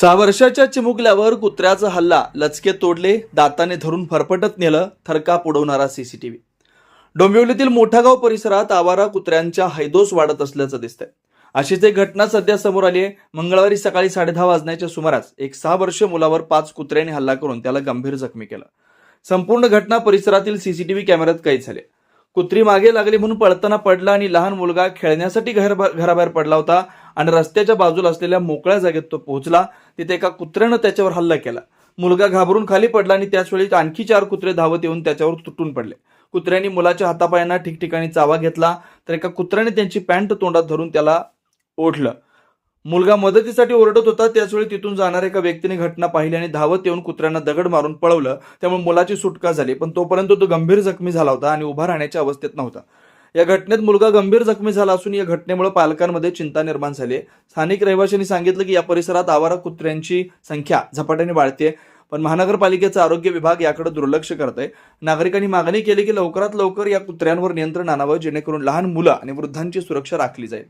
सहा वर्षाच्या चिमुकल्यावर कुत्र्याचा हल्ला लचके तोडले दाताने धरून फरफटत नेलं थरकाप उडवणारा सीसीटीव्ही. डोंबिवलीतील मोठागाव परिसरात आवारा कुत्र्यांच्या हैदोस वाढत असल्याचं दिसतंय. अशीच एक घटना सध्या समोर आली आहे. मंगळवारी सकाळी साडेदहा वाजण्याच्या सुमारास एक सहा वर्षीय मुलावर पाच कुत्र्यांनी हल्ला करून त्याला गंभीर जखमी केलं. संपूर्ण घटना परिसरातील सीसीटीव्ही कॅमेऱ्यात कैद झाली. कुत्री मागे लागली म्हणून पळताना पडला आणि लहान मुलगा खेळण्यासाठी घर घराबाहेर पडला होता. आणि रस्त्याच्या बाजूला असलेल्या मोकळ्या जागेत तो पोहोचला. तिथे एका कुत्र्यानं त्याच्यावर हल्ला केला. मुलगा घाबरून खाली पडला आणि त्याच वेळी आणखी चार कुत्रे धावत येऊन त्याच्यावर तुटून पडले. कुत्र्यांनी मुलाच्या हातापायांना ठिकठिकाणी चावा घेतला तर एका कुत्र्याने त्यांची पॅन्ट तोंडात धरून त्याला ओढलं. मुलगा मदतीसाठी ओरडत होता त्याचवेळी तिथून जाणाऱ्या एका व्यक्तीने घटना पाहिली आणि धावत येऊन कुत्र्यांना दगड मारून पळवलं. त्यामुळे मुलाची सुटका झाली पण तोपर्यंत तो गंभीर जखमी झाला होता आणि उभा राहण्याच्या अवस्थेत नव्हता. या घटनेत मुलगा गंभीर जखमी झाला असून या घटनेमुळे पालकांमध्ये चिंता निर्माण झाली आहे. स्थानिक रहिवाशांनी सांगितलं की या परिसरात आवारा कुत्र्यांची संख्या झपाट्याने वाढते पण महानगरपालिकेचा आरोग्य विभाग याकडे दुर्लक्ष करत आहे नागरिकांनी मागणी केली की लवकरात लवकर या कुत्र्यांवर नियंत्रण आणावं जेणेकरून लहान मुलं आणि वृद्धांची सुरक्षा राखली जाईल.